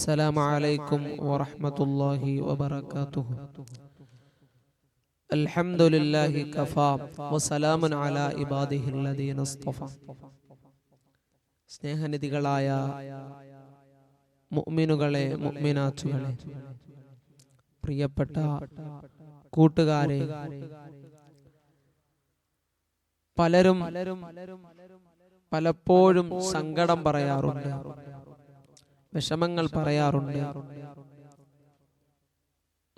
السلام عليكم ورحمة الله وبركاته الحمد لله كفى وسلام على عباده الذين اصطفى സ്നേഹനിധികളായ മുഅ്മിനുകളെ മുഅ്മിനാത്തുകളെ പ്രിയപ്പെട്ട കൂട്ടുകാരെ പലരും പലപ്പോഴും സങ്കടം പറയാറുണ്ട് വിഷമങ്ങൾ പറയാറുണ്ട്.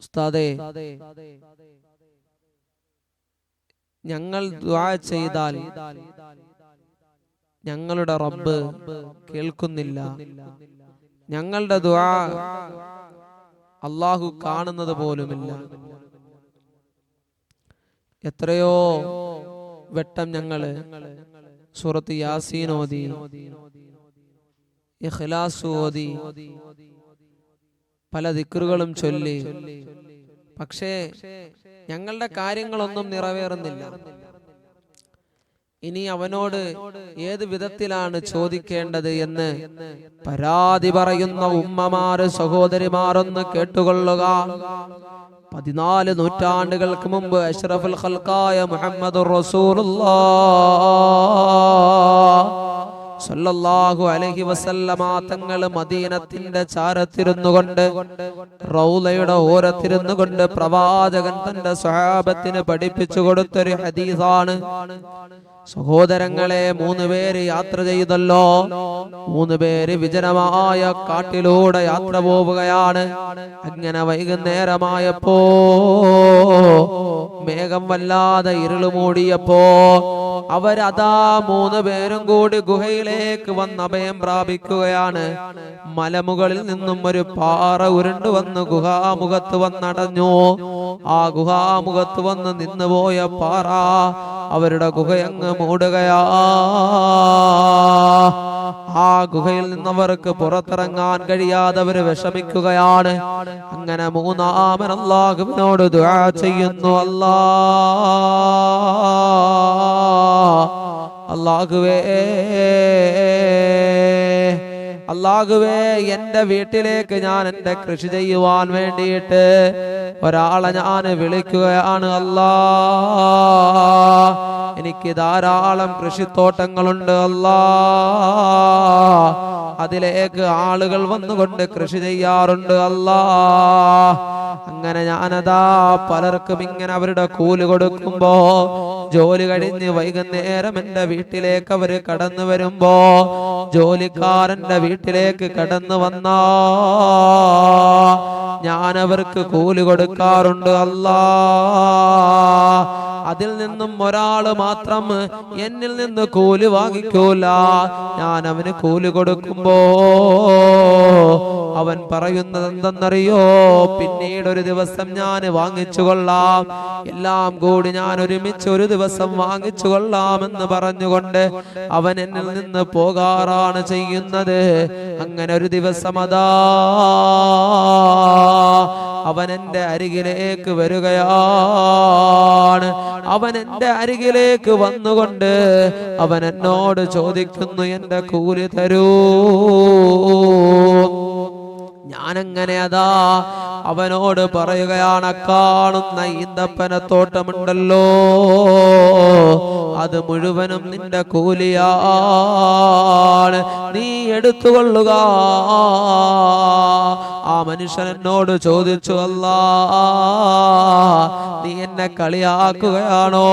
ഉസ്താദേ ഞങ്ങൾ ദ്വാ ചെയ്താൽ ഞങ്ങളുടെ റബ്ബ് കേൾക്കുന്നില്ല. ഞങ്ങളുടെ ദ്വാ അള്ളാഹു കാണുന്നത് പോലുമില്ല. എത്രയോ വെട്ടം ഞങ്ങൾ സൂറത്ത് യാസീൻ ഓതി. ഇഖ്ലാസ് ഓതി. പല ദിക്കറുകളും ചൊല്ലി. പക്ഷേ ഞങ്ങളുടെ കാര്യങ്ങളൊന്നും നിറവേറുന്നില്ല. ഇനി അവനോട് ഏത് വിധത്തിലാണ് ചോദിക്കേണ്ടത് എന്ന് പരാതി പറയുന്ന ഉമ്മമാര് സഹോദരിമാരൊന്ന് കേട്ടുകൊള്ളുക. പതിനാല് നൂറ്റാണ്ടുകൾക്ക് മുമ്പ് അഷ്റഫുൽ ഖൽക്കായ മുഹമ്മദ് സല്ലല്ലാഹു അലൈഹി വസല്ലമ തങ്ങൾ മദീനത്തിന്റെ ചാരത്തിരുന്നു കൊണ്ട് റൗലയുടെ ഓരത്തിരുന്നു കൊണ്ട് പ്രവാചകൻ തന്റെ സ്വഹാബത്തിന് പഠിപ്പിച്ചു കൊടുത്തൊരു ഹദീസാണ്. സഹോദരങ്ങളെ മൂന്ന് പേര് യാത്ര ചെയ്തല്ലോ. മൂന്ന് പേര് വിജനമായ കാട്ടിലൂടെ യാത്ര പോവുകയാണ്. അങ്ങനെ വൈകുന്നേരമായപ്പോ മേഘം വല്ലാതെ ഇരുൾ മൂടിയപ്പോ അവരതാ മൂന്ന് പേരും കൂടി ഗുഹയിലേക്ക് വന്ന് അഭയം പ്രാപിക്കുകയാണ്. മലമുകളിൽ നിന്നും ഒരു പാറ ഉരുണ്ടു വന്ന് ഗുഹാമുഖത്ത് വന്നടഞ്ഞു. ആ ഗുഹാമുഖത്ത് വന്ന് നിന്നുപോയ പാറ അവരുടെ ഗുഹയങ്ങ് മൂടുകയാ. ആ ഗുഹയിൽ നിന്നവർക്ക് പുറത്തിറങ്ങാൻ കഴിയാതെ അവർ വിഷമിക്കുകയാണ്. അങ്ങനെ മൂന്നാമൻ അള്ളാഹുവിനോട് ദുആ ചെയ്യുന്നു അല്ലാ. അള്ളാഹുവേ എന്റെ വീട്ടിലേക്ക് ഞാൻ എന്റെ കൃഷി ചെയ്യുവാൻ വേണ്ടിയിട്ട് ഒരാളെ ഞാൻ വിളിക്കുകയാണ്. അല്ലാ എനിക്ക് ധാരാളം കൃഷിത്തോട്ടങ്ങളുണ്ട്. അല്ലാ അതിലേക്ക് ആളുകൾ വന്നുകൊണ്ട് കൃഷി ചെയ്യാറുണ്ട്. അല്ലാ അങ്ങനെ ഞാനതാ പലർക്കും ഇങ്ങനെ അവരുടെ കൂലി കൊടുക്കുമ്പോ ജോലി കഴിഞ്ഞ് വൈകുന്നേരം എന്റെ വീട്ടിലേക്ക് അവർ കടന്നു വരുമ്പോ ജോലിക്കാരന്റെ വീട്ടിലേക്ക് കടന്നു വന്നാ ഞാൻ അവർക്ക് കൂലി കൊടുക്കാറുണ്ട് അല്ലാ. അതിൽ നിന്നും ഒരാൾ മാത്രം എന്നിൽ നിന്ന് കൂലി വാങ്ങിക്കൂല. ഞാൻ അവന് കൂലി കൊടുക്കുമ്പോ അവൻ പറയുന്നത് എന്തെന്നറിയോ? പിന്നീട് ഒരു ദിവസം ഞാൻ വാങ്ങിച്ചു കൊള്ളാം. എല്ലാം കൂടി ഞാൻ ഒരുമിച്ച് ഒരു ദിവസം വാങ്ങിച്ചു കൊള്ളാമെന്ന് പറഞ്ഞുകൊണ്ട് അവൻ എന്നിൽ നിന്ന് പോകാറാണ് ചെയ്യുന്നത്. അങ്ങനെ ഒരു ദിവസം അതാ അവൻ എന്റെ അരികിലേക്ക് വരികയാണ്. അവൻ എന്റെ അരികിലേക്ക് വന്നുകൊണ്ട് അവൻ എന്നോട് ചോദിക്കുന്നു എന്റെ കൂലി തരൂ. ഞാനങ്ങനെ അതാ അവനോട് പറയുകയാണ് കാണുന്ന ഈന്തപ്പന തോട്ടമുണ്ടല്ലോ. അത് മുഴുവനും നിന്റെ കൂലിയാണ്. നീ എടുത്തുകൊള്ളുക. ആ മനുഷ്യൻ എന്നോട് ചോദിച്ചു അല്ല നീ എന്നെ കളിയാക്കുകയാണോ?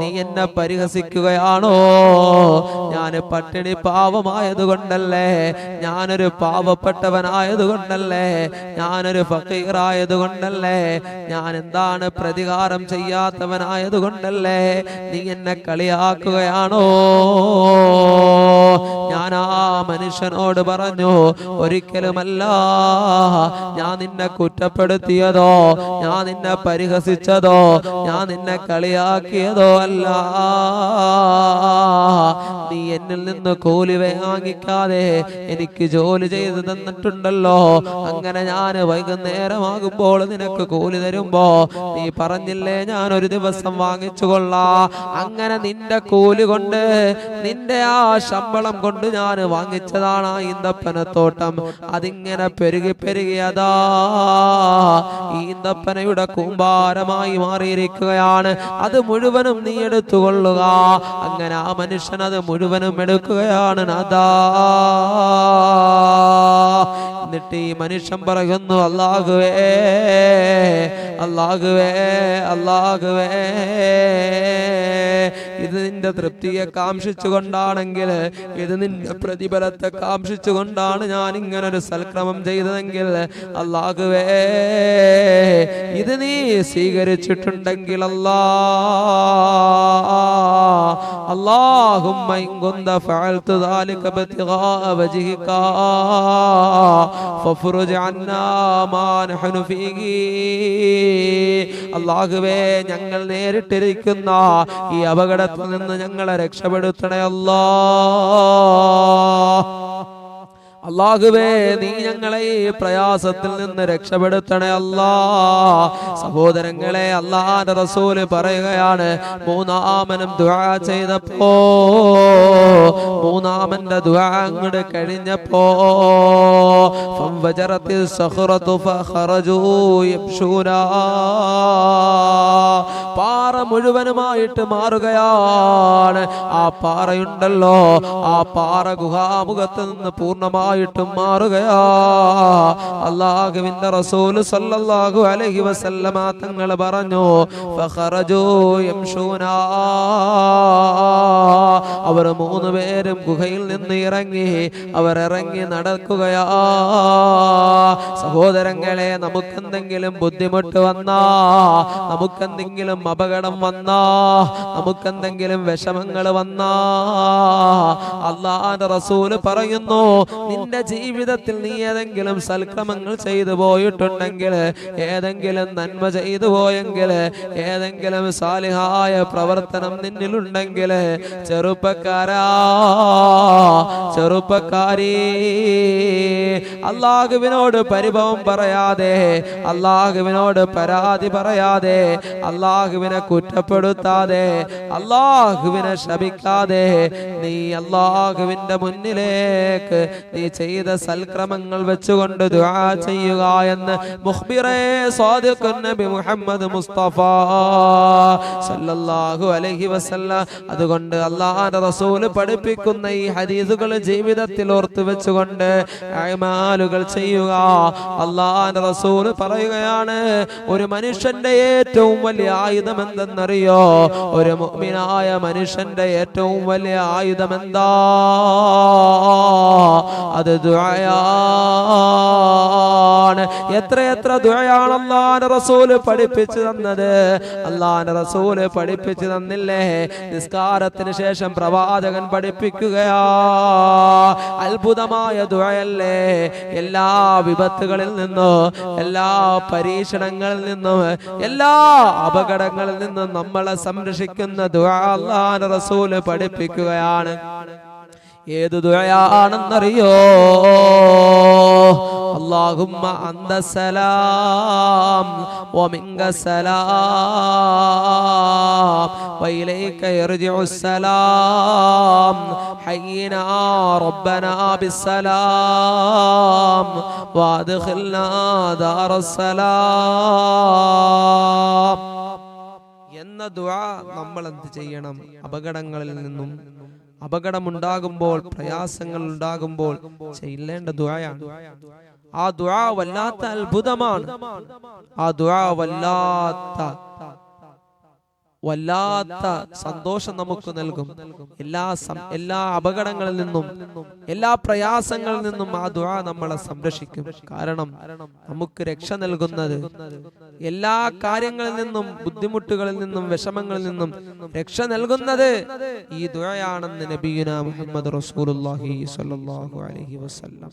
നീ എന്നെ പരിഹസിക്കുകയാണോ? ഞാൻ പട്ടിണി പാവമായതുകൊണ്ടല്ലേ? ഞാനൊരു പാവപ്പെട്ടവനായതുകൊണ്ടല്ലേ? ഞാനൊരു ഫക്കീറായത് കൊണ്ടല്ലേ ഞാൻ എന്താണ് പ്രതികാരം ചെയ്യാത്തവനായതുകൊണ്ടല്ലേ? നീ എന്നെ കളിയാക്കുകയാണോ? ഞാൻ ആ മനുഷ്യനോട് പറഞ്ഞു ഒരിക്കലുമല്ല ഞാൻ നിന്നെ കുറ്റപ്പെടുത്തിയതോ ഞാൻ നിന്നെ പരിഹസിച്ചതോ ഞാൻ നിന്നെ കളിയാക്കിയതോ അല്ല. നീ എന്നിൽ നിന്ന് കൂലി വാങ്ങിക്കാതെ എനിക്ക് ജോലി ചെയ്ത് തന്നിട്ടുണ്ടല്ലോ. അങ്ങനെ ഞാൻ വൈകുന്നേരമാകുമ്പോൾ നിനക്ക് കൂലി തരുമ്പോ നീ പറഞ്ഞില്ലേ ഞാൻ ഒരു ദിവസം വാങ്ങിച്ചു കൊള്ളാ. അങ്ങനെ നിന്റെ കൂലി കൊണ്ട് നിന്റെ ആ ശമ്പളം കൊണ്ട് കൊണ്ട് ഞാൻ വാങ്ങിച്ചതാണ് ആ ഈന്തപ്പനത്തോട്ടം അതിങ്ങനെ പെരുകി പെരുകിയതാ ഈന്തപ്പനയുടെ കൂമ്പാരമായി മാറിയിരിക്കുകയാണ്. അത് മുഴുവനും നീ എടുത്തുകൊള്ളുക. അങ്ങനെ ആ മനുഷ്യൻ അത് മുഴുവനും എടുക്കുകയാണ്. നാദാ എന്നിട്ട് ഈ മനുഷ്യൻ പറയുന്നു അല്ലാഹുവേ അല്ലാഹുവേ അല്ലാഹുവേ. ഇത് നിന്റെ തൃപ്തിയെ കാംക്ഷിച്ചുകൊണ്ടാണെങ്കിൽ ഇത് നിന്റെ പ്രതിഫലത്തെ കാംക്ഷിച്ചുകൊണ്ടാണ് ഞാൻ ഇങ്ങനെ ഒരു സൽക്രമം ചെയ്തതെങ്കിൽ അല്ലാഹുവേ ഇത് നീ സ്വീകരിച്ചിട്ടുണ്ടെങ്കിൽ അല്ലാ اللهم إن كنت فعلت ذلك ابتغاء وجهك فافرج عنا ما نحن فيه അള്ളാഹുവേ ഞങ്ങൾ നേരിട്ടിരിക്കുന്ന ഈ അപകടത്തിൽ നിന്ന് ഞങ്ങളെ രക്ഷപ്പെടുത്തണേ അല്ലാ. അള്ളാഹുവേ നീ ഞങ്ങളെ ഈ പ്രയാസത്തിൽ നിന്ന് രക്ഷപ്പെടുത്തണേ അല്ലാ. സഹോദരങ്ങളെ അള്ളാന്റെ റസൂൽ പറയുകയാണ് മൂന്നാമനും ദുആ ചെയ്തപ്പോ മൂന്നാമന്റെ ദുആ അങ്ങോട്ട് കഴിഞ്ഞപ്പോ فانفجرت الصخرة فخرجوا يمشون പാറ മുഴുവനുമായിട്ട് മാറുകയാണ് ആ പാറയുണ്ടല്ലോ ആ പാറ ഗുഹാമുഖത്ത് നിന്ന് പൂർണ്ണമായിട്ടും മാറുകയാ അള്ളാഹുവിന്റെ റസൂല് സല്ലല്ലാഹു അലൈഹി വസല്ലമ തങ്ങൾ പറഞ്ഞു ഫഖറജൂ യംശൂനാ അവർ മൂന്ന് പേരും ഗുഹയിൽ നിന്ന് ഇറങ്ങി അവർ ഇറങ്ങി നടക്കുകയാ. സഹോദരങ്ങളെ നമുക്കെന്തെങ്കിലും ബുദ്ധിമുട്ട് വന്നാ നമുക്കെന്തെങ്കിലും അപകടം വന്നാ നമുക്കെന്തെങ്കിലും വിഷമങ്ങൾ വന്നാ. അള്ളാന്റെ റസൂൽ പറയുന്നു നിന്റെ ജീവിതത്തിൽ നീ ഏതെങ്കിലും സൽക്രമങ്ങൾ ചെയ്തു പോയിട്ടുണ്ടെങ്കിൽ ഏതെങ്കിലും നന്മ ചെയ്തു പോയെങ്കിൽ ഏതെങ്കിലും സാലിഹായ പ്രവർത്തനം നിന്നിലുണ്ടെങ്കിൽ ചെറുപ്പക്കാരാ ചെറുപ്പക്കാരി. അള്ളാഹുവിനോട് പരിഭവം പറയാതെ അള്ളാഹുവിനോട് പരാതി പറയാതെ അള്ളാഹുവിനെ കുറ്റപ്പെടുത്താതെ അള്ളാഹുവിനെ ശപിക്കാതെ നീ അള്ളാഹുവിന്റെ മുന്നിലേക്ക് നീ ചെയ്ത സൽക്രമങ്ങൾ വെച്ചുകൊണ്ട് ദുആ ചെയ്യുക എന്ന് മുഖ്ബിറേ നബി മുഹമ്മദ് മുസ്തഫ സല്ലല്ലാഹു അലൈഹി വസല്ലം. അതുകൊണ്ട് റസൂൽ പഠിപ്പിക്കുന്ന ഈ ഹദീസുകൾ ജീവിതത്തിൽ ഓർത്തു വെച്ചുകൊണ്ട് അമാലുകൾ ചെയ്യുക. അല്ലാഹുവിന്റെ റസൂൽ പറയുകയാണ് ഒരു മനുഷ്യന്റെ ഏറ്റവും വലിയ ആയുധം എന്തെന്നറിയോ? ഒരു മുഅ്മിനായ മനുഷ്യന്റെ ഏറ്റവും വലിയ ആയുധം എന്താ? അത് ദുആയാണ്. എത്ര എത്ര ദുആയാണ് അള്ളാന്റെ റസൂൽ പഠിപ്പിച്ചു തന്നത്? അള്ളാന്റെ റസൂൽ പഠിപ്പിച്ചു തന്നില്ലേ? നിസ്കാരത്തിന് ശേഷം പ്രവാചകൻ പഠിപ്പിക്കുകയാ. അത്ഭുതമായ ദുഴയല്ലേ? എല്ലാ വിപത്തുകളിൽ നിന്നും എല്ലാ പരീക്ഷണങ്ങളിൽ നിന്നും എല്ലാ അപകടങ്ങളിൽ നിന്നും നമ്മളെ സംരക്ഷിക്കുന്ന ദുആ അള്ളാഹുവിന്റെ റസൂൽ പഠിപ്പിക്കുകയാണ്. ഏത് ദുആയാണെന്നറിയോ اللهم أنت السلام ومنك السلام وإليك يرجع السلام حينا ربنا بالسلام وادخلنا دار السلام എന്ന ദുആ നമ്മൾ എന്ത് ചെയ്യണം അപകടങ്ങളിൽ നിന്നും അപകടമുണ്ടാകുമ്പോൾ പ്രയാസങ്ങൾ ഉണ്ടാകുമ്പോൾ ചെയ്യേണ്ട ദുആയാണ്. ആ ദുആ വല്ലാത്ത അത്ഭുതമാണ്. ആ ദുആ വല്ലാത്ത വല്ലാത്ത സന്തോഷം നമുക്ക് നൽകും. എല്ലാ എല്ലാ അപകടങ്ങളിൽ നിന്നും എല്ലാ പ്രയാസങ്ങളിൽ നിന്നും ആ ദുആ നമ്മളെ സംരക്ഷിക്കും. കാരണം നമുക്ക് രക്ഷ നൽകുന്നത് എല്ലാ കാര്യങ്ങളിൽ നിന്നും ബുദ്ധിമുട്ടുകളിൽ നിന്നും വിഷമങ്ങളിൽ നിന്നും രക്ഷ നൽകുന്നത് ഈ ദുആയാണെന്ന് നബിയുന മുഹമ്മദ് റസൂലുള്ളാഹി സ്വല്ലല്ലാഹു അലൈഹി വസല്ലം.